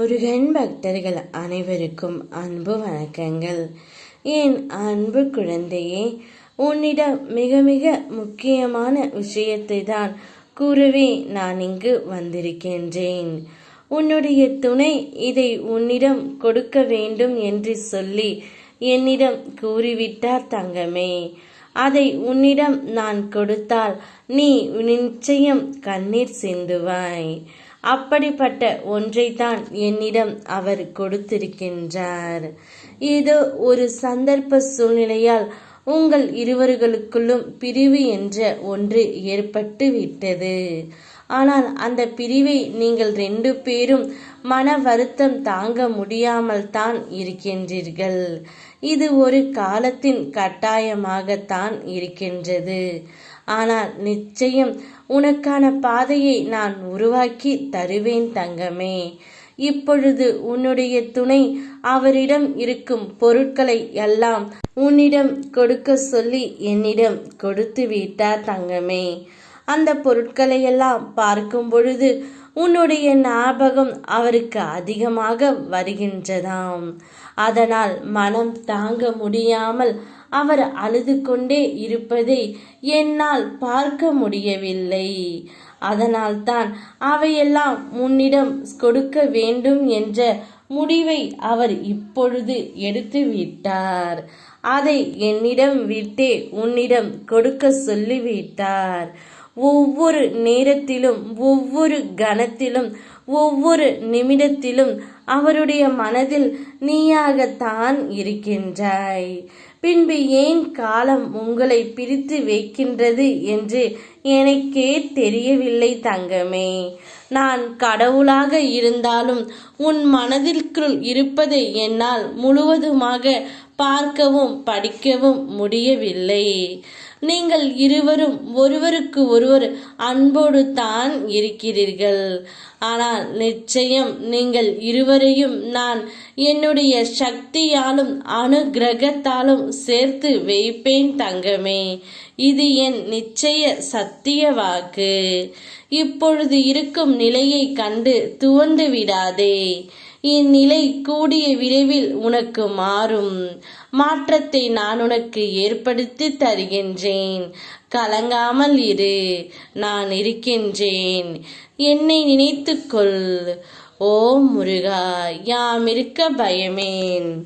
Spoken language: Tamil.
முருகன் பக்தர்கள் அனைவருக்கும் அன்பு வணக்கங்கள். என் அன்பு குழந்தையே உன்னிடம் மிக மிக முக்கியமான விஷயத்தை தான் கூறவே நான் இங்கு வந்திருக்கின்றேன். உன்னுடைய துணை இதை உன்னிடம் கொடுக்க வேண்டும் என்று சொல்லி என்னிடம் கூறிவிட்டார் தங்கமே. அதை உன்னிடம் நான் கொடுத்தால் நீ நிச்சயம் கண்ணீர் சிந்துவாய். அப்படிப்பட்ட ஒன்றைத்தான் என்னிடம் அவர் கொடுத்திருக்கின்றார். இது ஒரு சந்தர்ப்ப சூழ்நிலையால் உங்கள் இருவர்களுக்குள்ளும் பிரிவு என்ற ஒன்று ஏற்பட்டு விட்டது ஆனால் அந்த பிரிவை நீங்கள் ரெண்டு பேரும் மன வருத்தம் தாங்க முடியாமல் தான் இருக்கின்றீர்கள். இது ஒரு காலத்தின் கட்டாயமாகத்தான் இருக்கின்றது. ஆனால் நிச்சயம் உனக்கான பாதையை நான் உருவாக்கி தருவேன் தங்கமே. இப்பொழுது உன்னுடைய துணை அவரிடம் இருக்கும் பொருட்களை எல்லாம் உன்னிடம் கொடுக்க சொல்லி என்னிடம் கொடுத்து விட்டார் தங்கமே. அந்த பொருட்களை எல்லாம் பார்க்கும் பொழுது உன்னுடைய ஞாபகம் அவருக்கு அதிகமாக வருகின்றதாம். அதனால் மனம் தாங்க முடியாமல் அவர் அழுது கொண்டே இருப்பதை என்னால் பார்க்க முடியவில்லை. அதனால்தான் அவையெல்லாம் முன்னிடம் கொடுக்க வேண்டும் என்ற முடிவை அவர் இப்பொழுது எடுத்து விட்டார். அதை என்னிடம் விட்டே உன்னிடம் கொடுக்க சொல்லிவிட்டார். ஒவ்வொரு நேரத்திலும் ஒவ்வொரு கணத்திலும் ஒவ்வொரு நிமிடத்திலும் அவருடைய மனதில் நீயாகத்தான் இருக்கின்றாய். பின்பு ஏன் காலம் உங்களை பிரித்து வைக்கின்றது என்று எனக்கே தெரியவில்லை தங்கமே. நான் கடவுளாக இருந்தாலும் உன் மனதிற்குள் இருப்பதை என்னால் முழுவதுமாக பார்க்கவும் படிக்கவும் முடியவில்லை. நீங்கள் இருவரும் ஒருவருக்கு ஒருவர் அன்போடு தான் இருக்கிறீர்கள். ஆனால் நிச்சயம் நீங்கள் இருவரையும் நான் என்னுடைய சக்தியாலும் அனுகிரகத்தாலும் சேர்த்து வைப்பேன் தங்கமே. இது என் நிச்சய சத்திய வாக்கு. இப்பொழுது இருக்கும் நிலையை கண்டு துவந்து விடாதே. இந்நிலை கூடிய விரைவில் உனக்கு மாறும். மாற்றத்தை நான் உனக்கு ஏற்படுத்தி தருகின்றேன். கலங்காமல் இரு நான் இருக்கின்றேன். என்னை நினைத்துக்கொள். ஓ முருகா யாம் இருக்க பயமேன்.